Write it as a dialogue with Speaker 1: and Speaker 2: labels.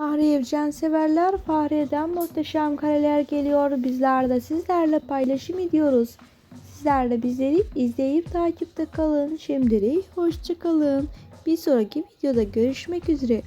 Speaker 1: Fahri Evcen severler Fahriye'den muhteşem kareler geliyor. Bizler de sizlerle paylaşım ediyoruz. Sizler de bizleri izleyip takipte kalın. Şimdilik hoşçakalın. Bir sonraki videoda görüşmek üzere.